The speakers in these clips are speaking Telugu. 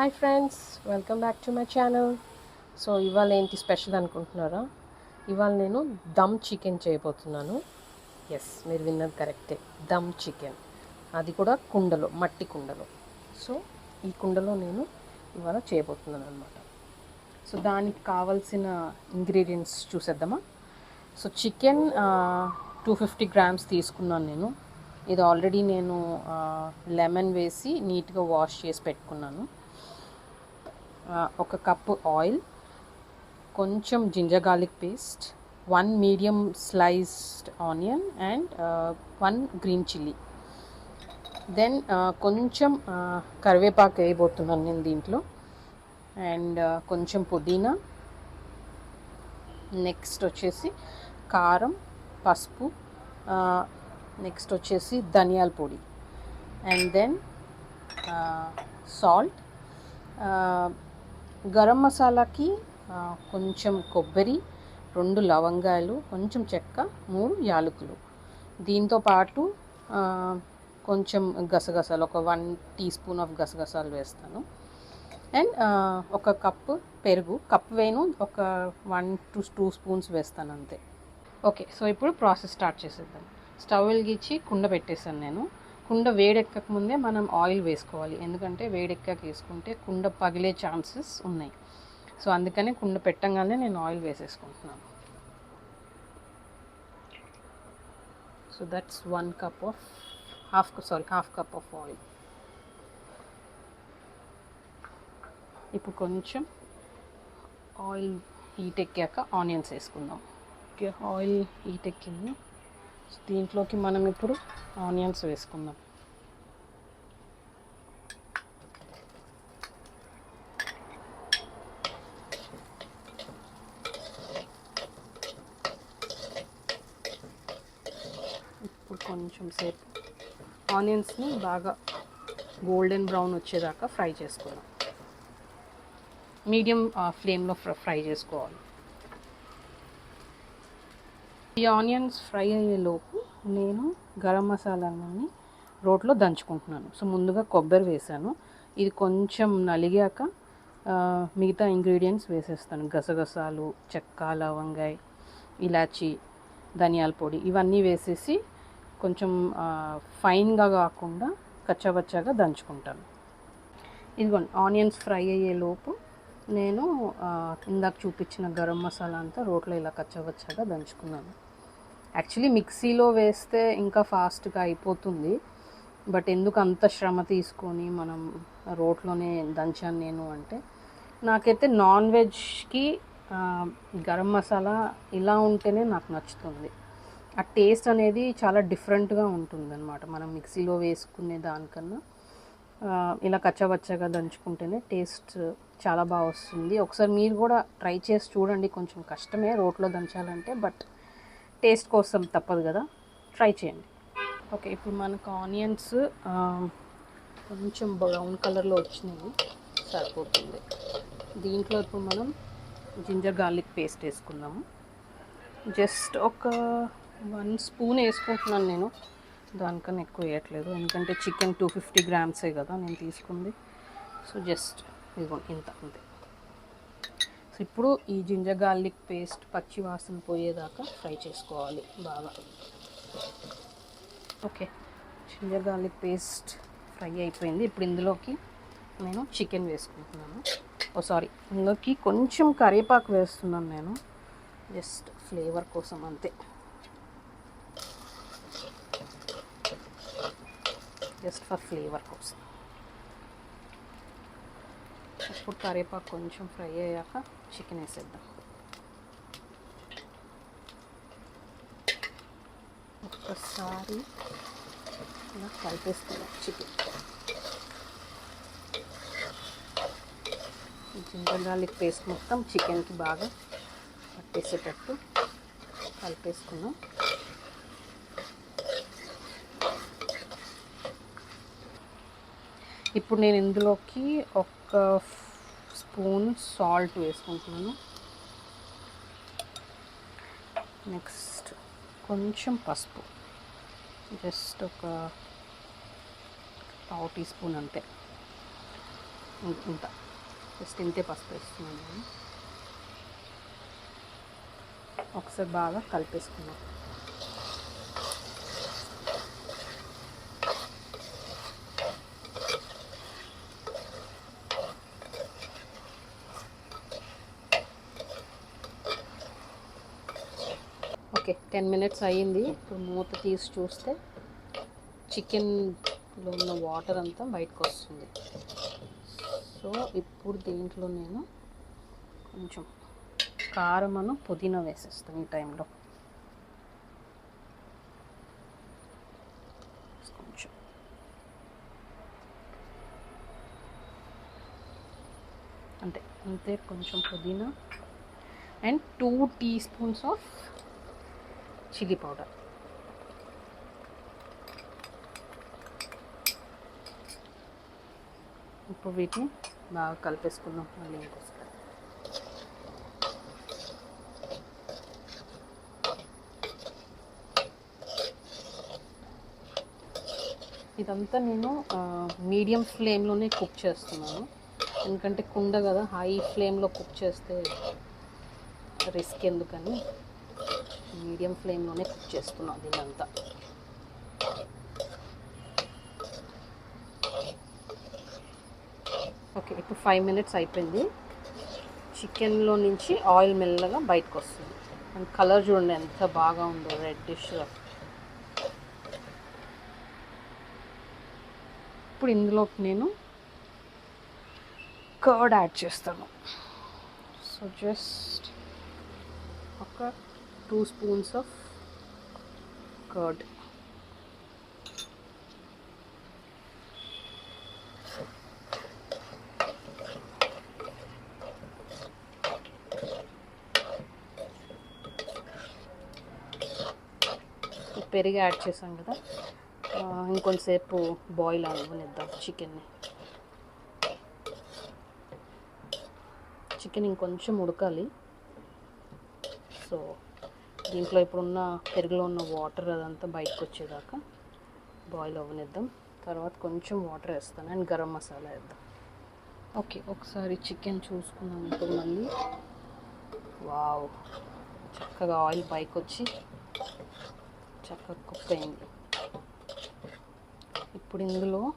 Hi friends welcome back to my channel so ఇవాళ ఏంటి స్పెషల్ అనుకుంటున్నారా? ఇవాళ నేను దమ్ చికెన్ చేయబోతున్నాను. ఎస్ మీరు విన్నది కరెక్టే దమ్ చికెన్. అది కూడా కుండలో మట్టి కుండలో. సో ఈ కుండలో నేను ఇవాళ చేయబోతున్నాను అనమాట సో దానికి కావాల్సిన ఇంగ్రీడియంట్స్ చూసేద్దామా? So chicken two fifty grams తీసుకున్నాను నేను. ఇది ఆల్రెడీ నేను లెమన్ వేసి నీట్గా వాష్ చేసి పెట్టుకున్నాను. ఒక కప్పు ఆయిల్ కొంచెం ginger garlic paste one medium sliced onion and one green chilli. Then కొంచెం కరివేపాకు వేయబోతున్నాను నేను దీంట్లో. అండ్ కొంచెం పుదీనా. నెక్స్ట్ వచ్చేసి కారం పసుపు నెక్స్ట్ వచ్చేసి ధనియాల పొడి. And then salt. గరం మసాలాకి కొంచెం కొబ్బరి రెండు లవంగాలు కొంచెం చెక్క మూడు యాలకులు. దీంతో పాటు కొంచెం గసగసాలు ఒక వన్ టీ స్పూన్ ఆఫ్ గసగసాలు వేస్తాను. అండ్ ఒక కప్పు పెరుగు కప్ వేను ఒక వన్ టు టూ స్పూన్స్ వేస్తాను అంతే. ఓకే సో ఇప్పుడు ప్రాసెస్ స్టార్ట్ చేసేద్దాం. స్టవ్ వెలిగించి కుండ పెట్టేసాను నేను. కుండ వేడెక్కక ముందే మనం ఆయిల్ వేసుకోవాలి. ఎందుకంటే వేడెక్కాక వేసుకుంటే కుండ పగిలే ఛాన్సెస్ ఉన్నాయి. సో అందుకనే కుండ పెట్టంగానే నేను ఆయిల్ వేసేసుకుంటున్నాను. So that's one cup of half sorry half cup of oil ఇప్పుడు కొంచెం ఆయిల్ హీట్ ఎక్కాక ఆనియన్స్ వేసుకుందాం. ఓకే ఆయిల్ హీట్ ఎక్కింది. దీంట్లోకి మనం ఇప్పుడు ఆనియన్స్ వేసుకుందాం. ఇప్పుడు కొంచెం సేపు ఆనియన్స్ని బాగా గోల్డెన్ బ్రౌన్ వచ్చేదాకా ఫ్రై చేసుకుందాం. మీడియం ఫ్లేమ్లో ఫ్రై చేసుకోవాలి. ఈ ఆనియన్స్ ఫ్రై అయ్యేలోపు నేను గరం మసాలాని రోట్లో దంచుకుంటున్నాను. సో ముందుగా కొబ్బరి వేసాను ఇది కొంచెం నలిగాక మిగతా ఇంగ్రీడియంట్స్ వేసేస్తాను. గసగసాలు చెక్క లవంగాయ ఇలాచి ధనియాల పొడి ఇవన్నీ వేసేసి కొంచెం ఫైన్గా కాకుండా కచ్చబచ్చగా దంచుకుంటాను. ఇదిగోండి ఆనియన్స్ ఫ్రై అయ్యేలోపు నేను ఇందాక చూపించిన గరం మసాలా అంతా రోట్లో ఇలా కచ్చవచ్చగా దంచుకున్నాను. యాక్చువల్లీ మిక్సీలో వేస్తే ఇంకా ఫాస్ట్గా అయిపోతుంది. బట్ ఎందుకు అంత శ్రమ తీసుకొని మనం రోట్లోనే దంచాను నేను అంటే నాకైతే నాన్ వెజ్కి గరం మసాలా ఇలా ఉంటేనే నాకు నచ్చుతుంది. ఆ టేస్ట్ అనేది చాలా డిఫరెంట్గా ఉంటుంది అనమాట మనం మిక్సీలో వేసుకునే దానికన్నా ఇలా కచ్చబచ్చగా దంచుకుంటేనే టేస్ట్ చాలా బాగా వస్తుంది. ఒకసారి మీరు కూడా ట్రై చేసి చూడండి. కొంచెం కష్టమే రోట్లో దంచాలంటే బట్ టేస్ట్ కోసం తప్పదు కదా? ట్రై చేయండి. ఓకే ఇప్పుడు మనకు ఆనియన్స్ కొంచెం బ్రౌన్ కలర్లో వచ్చినాయి. సరిపోతుంది. దీంట్లో ఇప్పుడు మనం జింజర్ గార్లిక్ పేస్ట్ వేసుకుందాము. జస్ట్ ఒక వన్ స్పూన్ వేసుకుంటున్నాను నేను. దానికన్నా ఎక్కువ వేయట్లేదు. ఎందుకంటే చికెన్ టూ ఫిఫ్టీ గ్రామ్సే కదా నేను తీసుకుంది. సో జస్ట్ ఇదిగోండి ఇంత అంతే. ఇప్పుడు ఈ జింజర్ గార్లిక్ పేస్ట్ పచ్చి వాసన పోయేదాకా ఫ్రై చేసుకోవాలి బాగా. Okay ginger garlic paste fry అయిపోయింది. ఇప్పుడు ఇందులోకి నేను చికెన్ వేసుకుంటున్నాను. ఓ సారీ ఇందులోకి కొంచెం కరివేపాకు వేస్తున్నాను నేను. జస్ట్ ఫ్లేవర్ కోసం అంతే. జస్ట్ ఫర్ ఫ్లేవర్ కోసం. ఇప్పుడు కరివేపాకు కొంచెం ఫ్రై అయ్యాక చికెన్ వేసేద్దాం. ఒక్కసారి ఇలా కలిపేసుకుందాం చికెన్. జింజర్ గార్లిక్ పేస్ట్ మొత్తం చికెన్కి బాగా పట్టేసేటట్టు కలిపేసుకున్నాం ఇప్పుడు నేను ఇందులోకి ఒక స్పూన్ సాల్ట్ వేసుకుంటున్నాను. నెక్స్ట్ కొంచెం పసుపు. జస్ట్ ఒక పావు టీ స్పూన్ అంతే. ఇంత. జస్ట్ ఇంతే పసుపు వేస్తున్నాను ఒకసారి బాగా కలిపేసుకున్నాను ఓకే టెన్ మినిట్స్ అయ్యింది. ఇప్పుడు మూత తీసి చూస్తే చికెన్లో ఉన్న వాటర్ అంతా బయటకు వస్తుంది. సో ఇప్పుడు దీంట్లో నేను కొంచెం కారం పుదీనా వేసేస్తాను ఈ టైంలో. కొంచెం. అంతే అంతే కొంచెం పుదీనా. And two teaspoons of chilli powder. ఇప్పుడు వీటిని బాగా కలిపేసుకుందాం మళ్ళీ ఇంకోసారి. ఇదంతా నేను మీడియం ఫ్లేమ్లోనే కుక్ చేస్తున్నాను. ఎందుకంటే కుండ కదా హై ఫ్లేమ్లో కుక్ చేస్తే రిస్క్ ఎందుకని. మీడియం ఫ్లేమ్లోనే కుక్ చేస్తున్నాను దీన్నంతా. ఓకే ఇప్పుడు ఫైవ్ మినిట్స్ అయిపోయింది. చికెన్లో నుంచి ఆయిల్ మెల్లగా బయటకు వస్తుంది. అండ్ కలర్ చూడండి ఎంత బాగా ఉందో రెడ్డిష్గా ఇప్పుడు ఇందులోకి నేను కర్డ్ యాడ్ చేస్తాను. సో జస్ట్ ఒక టూ స్పూన్స్ ఆఫ్ కర్డ్. పెరిగి యాడ్ చేసాం కదా. ఇంకొంతసేపు బాయిల్ అవ్వనిద్దాం చికెన్ని. చికెన్ ఇంకొంచెం ఉడకాలి. సో దీంట్లో ఇప్పుడున్న పెరుగులో ఉన్న వాటర్ అదంతా బయటకు వచ్చేదాకా బాయిల్ అవ్వనిద్దాం. తర్వాత కొంచెం వాటర్ వేస్తాను. అండ్ గరం మసాలా వేద్దాం. ఓకే ఒకసారి చికెన్ చూసుకున్నాం ఇప్పుడు మళ్ళీ. వావ్ చక్కగా ఆయిల్ పైకి వచ్చి చక్కగా కుక్ అయింది. ఇప్పుడు ఇందులో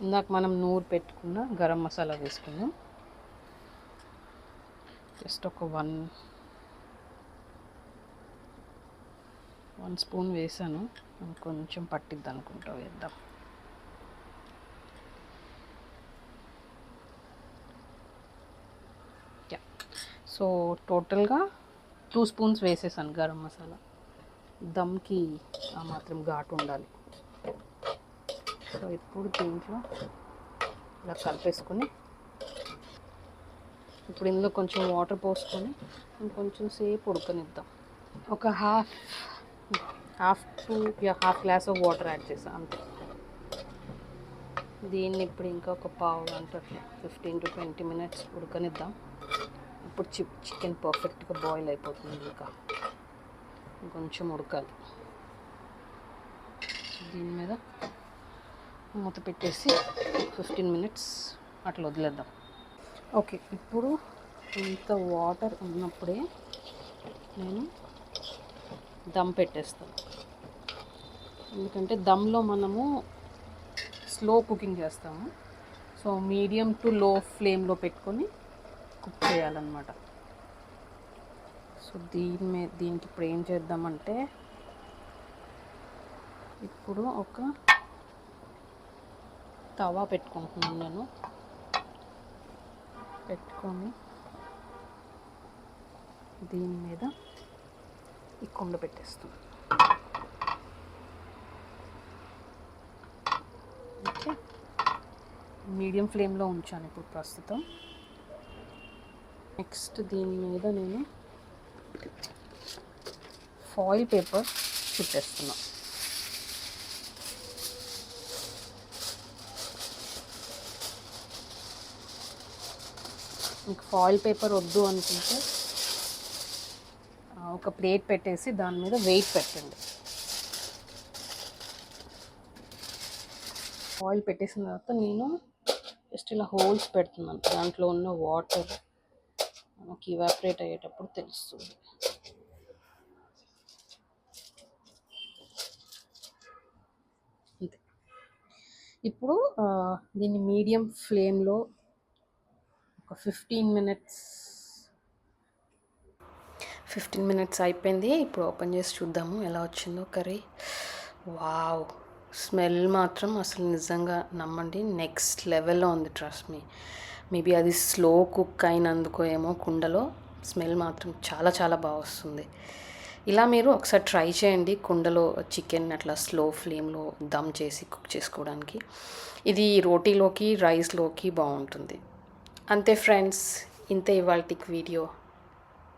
ఇందాక మనం నూరు పెట్టుకున్న గరం మసాలా వేసుకుందాం. జస్ట్ ఒక వన్ వన్ స్పూన్ వేసాను. కొంచెం పట్టిద్ది అనుకుంటా వేద్దాం. సో టోటల్గా టూ స్పూన్స్ వేసేసాను గరం మసాలా. దమ్కి ఆ మాత్రం ఘాటు ఉండాలి. సో ఇప్పుడు దీంట్లో ఇలా కలిపేసుకొని ఇప్పుడు ఇందులో కొంచెం వాటర్ పోసుకొని కొంచెం సేపు ఉడకనిద్దాం. ఒక half half to half glass of water add చేసాం అంతే. దీన్ని ఇప్పుడు ఇంకా ఒక పావు గంట ఫిఫ్టీన్ టు ట్వంటీ మినిట్స్ ఉడకనిద్దాం. ఇప్పుడు చిప్ చికెన్ పర్ఫెక్ట్గా బాయిల్ అయిపోతుంది ఇంకా. కొంచెం ఉడకాలి. దీని మీద మూత పెట్టేసి ఫిఫ్టీన్ మినిట్స్ అట్లా వదిలేద్దాం. ఓకే ఇప్పుడు ఇంత వాటర్ ఉన్నప్పుడే నేను దమ్ పెట్టేస్తాను ఎందుకంటే దమ్లో మనము స్లో కుకింగ్ చేస్తాము. సో మీడియం టు లో ఫ్లేమ్లో పెట్టుకొని కుక్ చేయాలన్నమాట. సో దీని మీద దీనికి ఇప్పుడు ఏం చేద్దామంటే ఇప్పుడు ఒక తవా పెట్టుకుంటున్నాను నేను. పెట్టుకొని దీని మీద ఈ కుండ పెట్టేస్తాం. ఓకే. మీడియం ఫ్లేమ్లో ఉంచాను ఇప్పుడు ప్రస్తుతం. నెక్స్ట్ దీని మీద నేను ఫాయిల్ పేపర్ చుట్టేస్తున్నా. మీకు ఫాయిల్ పేపర్ వద్దు అనుకుంటే ఒక ప్లేట్ పెట్టేసి దాని మీద వెయిట్ పెట్టండి. ఆయిల్ పెట్టేసిన తర్వాత నేను జస్ట్ ఇలా హోల్స్ పెడుతున్నాను. దాంట్లో ఉన్న వాటర్ మనకి ఇవాపరేట్ అయ్యేటప్పుడు తెలుస్తుంది. అంతే. ఇప్పుడు దీన్ని మీడియం ఫ్లేమ్లో ఒక ఫిఫ్టీన్ మినిట్స్ ఫిఫ్టీన్ మినిట్స్ అయిపోయింది. ఇప్పుడు ఓపెన్ చేసి చూద్దాము ఎలా వచ్చిందో కర్రీ. వావ్ స్మెల్ మాత్రం అసలు నిజంగా నమ్మండి నెక్స్ట్ లెవెల్లో ఉంది ట్రస్ట్ మీ మేబీ అది స్లో కుక్ అయినందుకో ఏమో కుండలో స్మెల్ మాత్రం చాలా చాలా బాగా వస్తుంది. ఇలా మీరు ఒకసారి ట్రై చేయండి కుండలో చికెన్ అట్లా స్లో ఫ్లేమ్లో దమ్ చేసి కుక్ చేసుకోవడానికి. ఇది రోటీలోకి రైస్లోకి బాగుంటుంది. అంతే ఫ్రెండ్స్ ఇంతే ఇవాల్టిక్ video